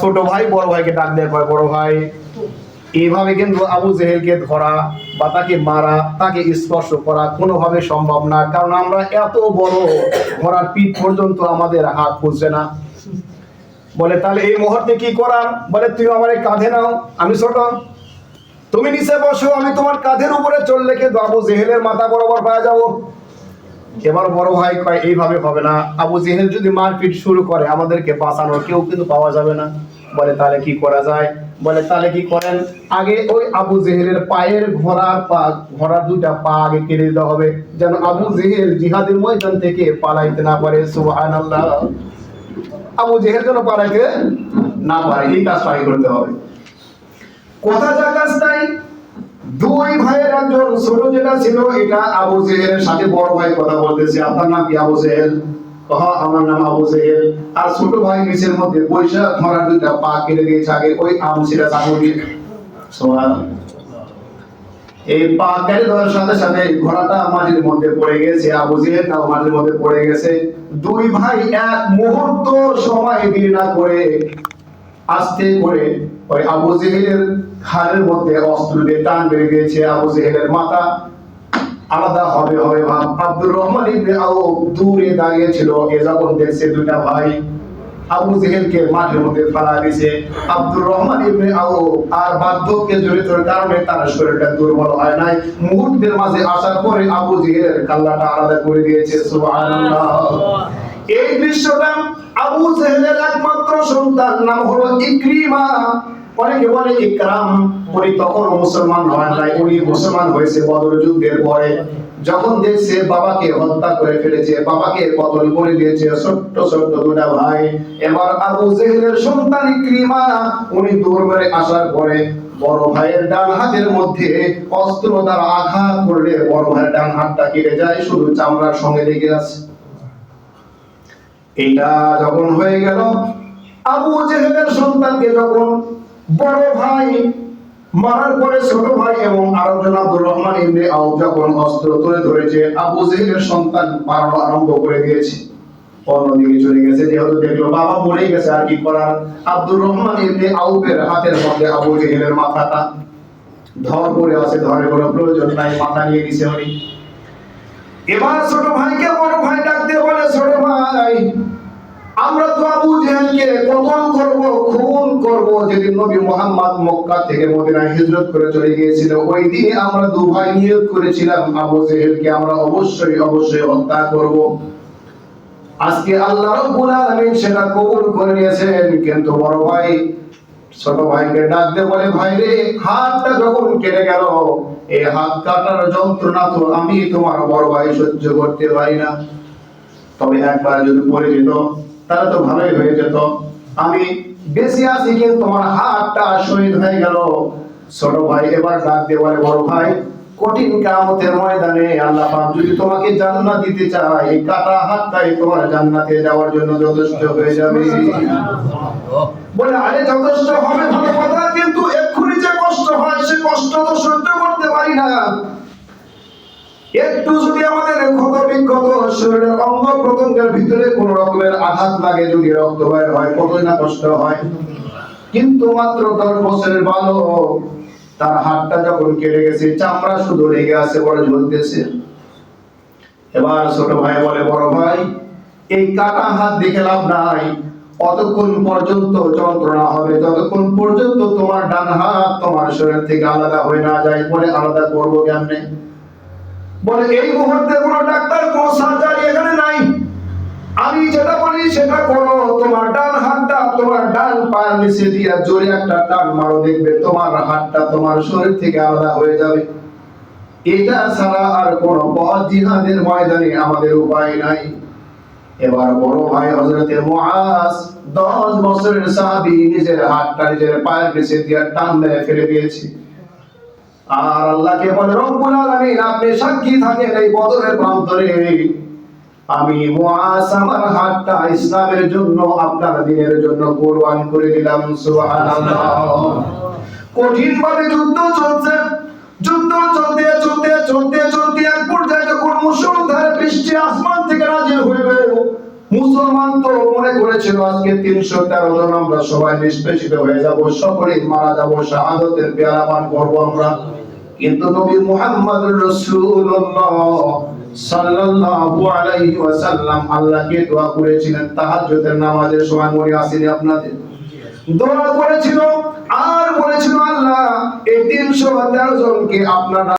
ছোট ভাই, বড় ভাইকে ডাক দেয় কয় বড় ভাই, এইভাবে কিন্তু আবু জেহেলকে ধরা বা তাকে মারা, তাকে স্পর্শ করা কোনোভাবে সম্ভব না। কারণ আমরা এত বড় ঘোড়ার পিঠ পর্যন্ত আমাদের হাত পৌঁছে না। বলে, তাহলে এই মুহূর্তে কি করার? বলে, তুমি আমার কাঁধে নাও, আমি ছোট। তুমি নিচে বসো, আমি তোমার কাঁধের উপরে চললে কিন্তু আবু জেহেলের মাথা বরাবর পাওয়া যাব। এবার বড় ভাই কয়, এইভাবে হবে না। আবু জেহেল যদি মারপিট শুরু করে, আমাদেরকে বাঁচানোর কেউ কিন্তু পাওয়া যাবে না। বলে, তাহলে কি করা যায়? বলে, তাহলে কি করেন? আগে ওই আবু জেহেলের পায়ের ঘোড়ার পা, ঘোড়ার দুইটা পা আগে কেটে দিতে হবে, যেন আবু জেহেল জিহাদের ময়দান থেকে পালাইতে না পারে। সুবহানাল্লাহ। আবু জেহেল যেন পালাইতে না পারে, এই কাজটা আগে করতে হবে। কথা যা কাজটাই দুই ভাইয়ের একজন ছোট যেটা ছিল, এটা আবু জেহেলের সাথে বড় ভাই কথা বলতেছে। আপনার নাম কি আবু জেহেল? আমার নাম আবু আর ছোট ভাই মধ্যে পয়সা ধরার দুইটা পা কেটে দিয়েছে, আগে ওই আম এই পা কেটে দেওয়ার সাথে সাথে ঘোড়াটা মাটির মধ্যে পড়ে গেছে। আবু জেহেলটাও মাটির মধ্যে পড়ে গেছে। দুই ভাই এক মুহূর্ত সময় দেরি না করে আস্তে করে ওই আবু জেহেলের ঘাড়ের মধ্যে অস্ত্র দিয়ে টান বেড়ে গিয়েছে আবু জেহেলের মাথা। আলাদা হবে হবে ভাব। আব্দুর রহমান ইবনে আউফ দূরে দাঁড়িয়ে ছিল এ যখন দেখছে দুটা ভাই, আবু জেহেলকে মাঠের মধ্যে ফেলা দিয়েছে। আব্দুর রহমান ইবনে আউফ আর বার্ধক্যে জড়িত কারণে তার শরীরটা দুর্বল হয় নাই। মুহূর্তের মাঝে আসার পরে আবু জেহেলের কাল্লাটা আলাদা করে দিয়েছে, সুবহানাল্লাহ। এই দৃশ্যটা আবু জেহেলের একমাত্র সন্তান, নাম হলো ইকরিমা। অনেকে বলে, ইকরাম, উনি তখন মুসলমান হয় নাই, উনি মুসলমান হয়েছে বদর যুদ্ধের পরে। যখন দেখছে বাবাকে হত্যা করে ফেলেছে, বাবাকে কতল করে দিয়েছে, ছোট্ট ছোট্ট দুটা ভাই। এবার আবু জেহেলের সন্তান ইকরিমা, উনি দূর মেরে আসার পরে বড় ভাইয়ের ডান হাতের মধ্যে অস্ত্র দ্বারা আঘাত করলে বড় ভাইয়ের ডান হাতটা কেটে যায়, শুধু চামড়ার সঙ্গে লেগে আছে। এটা যখন হয়ে গেল, আবু জেহেলের সন্তানকে যখন বড় ভাই, মারার পরে ছোট ভাই এবং আরেকজন আব্দুর রহমান ইবনে আউফ যখন অস্ত্র তুলে ধরেছে, আবু জেহেলের সন্তান মারানো আরম্ভ করে দিয়েছে। অন্যদিকে চলে গেছে যেহেতু দেখল বাবা মরে গেছে, আর কি করার? আব্দুর রহমান হাতের মধ্যে আবু মাথাটা। ধর করে আছে, ধরে কোনো প্রয়োজন নাই, মাথা নিয়ে নিছে উনি। এবার ছোট ভাইকে বড় ভাই ডাক দিয়ে বলে, ছোট ভাই, আমরা কতল করব, খুন করব যেদিন নবী মোহাম্মদ মক্কা থেকে হিজরত করে চলে গিয়েছিল। ওই দিনে আমরা নিয়োগ করেছিলাম। আবু জেহেলকে আমরা অবশ্যই অবশ্যই হত্যা করব। আজকে আল্লাহ রাব্বুল আলামিন সেটা কবুল করে নিয়েছেন। কিন্তু বড় ভাই, ছোট ভাইকে ডাক দিয়ে বলে, ভাই রে, হাতটা যখন কেটে গেল, এই হাত কাটার যন্ত্রণা তো আমি তোমার বড় ভাই সহ্য করতে পারি না। তবে একবার যদি পড়ে তাহলে তো ভালোই হয়ে যেত। আমি বেশি আছি কিন্তু তোমার হাতটা শহীদ হয়ে গেল। ছোট ভাই, এবার ডাক বলে, বড় ভাই, কঠিন কামতের ময়দানে আল্লাহ পাক যদি তোমাকে জান্নাত দিতে চায়, এই কাটা হাতটাই তোমার জান্নাতে যাওয়ার জন্য যথেষ্ট হয়ে যাবে। বলে, আরে যথেষ্ট হবে ভালো কথা, কিন্তু এক্ষুনি যে কষ্ট হয়, সে কষ্ট তো সহ্য করতে পারি না। একটু যদি ক্ষত শরীরের অঙ্গ প্রত্যঙ্গের ভিতরে কোন রকমের আঘাত লাগে, যদি রক্ত বের হয়, কতই না কষ্ট হয়। কিন্তু মাত্র বছরের তার হাতটা যখন গেছে, চামড়া শুধু আছে ঝলতেছে। এবার ছোট ভাই বলে, বড় ভাই, এই কাটা হাত দেখে লাভ নাই। অতক্ষণ পর্যন্ত যন্ত্রণা হবে, যতক্ষণ পর্যন্ত তোমার ডান হাত তোমার শরীর থেকে আলাদা হয়ে না যায় বলে আলাদা করব কেমনে? বলে, এই মুহূর্তে কোনো ডাক্তার, কোনো সার্জারি এখানে নাই। আমি যেটা বলি সেটা করো। তোমার ডান হাতটা, তোমার ডান পায়ের নিচে দিয়া জোরে একটা টান মারো, দেখবে তোমার হাতটা তোমার শরীর থেকে আলাদা হয়ে যাবে। এটা ছাড়া আর কোন পথ জিহাদের ময়দানে আমাদের উপায় নাই। এবার বড় ভাই হযরতে মুআজ 10 বছরের সাহাবী নিজের হাতটা নিজের পায়ের নিচে দিয়া টান মেরে ফেলে দিয়েছে। আর আল্লাহকে বলে, রব্বুল আলামিন, আপনি সাক্ষী থাকেন এই বদরের প্রান্তরে। আমি মুআস আমার হাতটা ইসলামের জন্য, আপনার দিনের জন্য কোরবান করে দিলাম, সুবহানাল্লাহ। কঠিন ভাবে যুদ্ধ চলছে। যুদ্ধ চলতে চলতে চলতে চলতে করেছিল আজকে তিনশো তেরো জন। আমরা সবাই নিষ্পেষিত হয়ে যাব সকলে মারা যাব, শাহাদতের পেয়ারা পান করব আমরা। কিন্তু নবী মুহাম্মদ রাসূলুল্লাহ সাল্লাল্লাহু আলাইহি ওয়াসাল্লাম আল্লাহকে দোয়া করেছিলেন, তাহাজ্জুদের নামাজের সময়। মনে আসেনি আপনাদের? দোয়া করেছিল, আর বলেছিল আল্লাহ। এই তিনশো তেরো জনকে আপনারা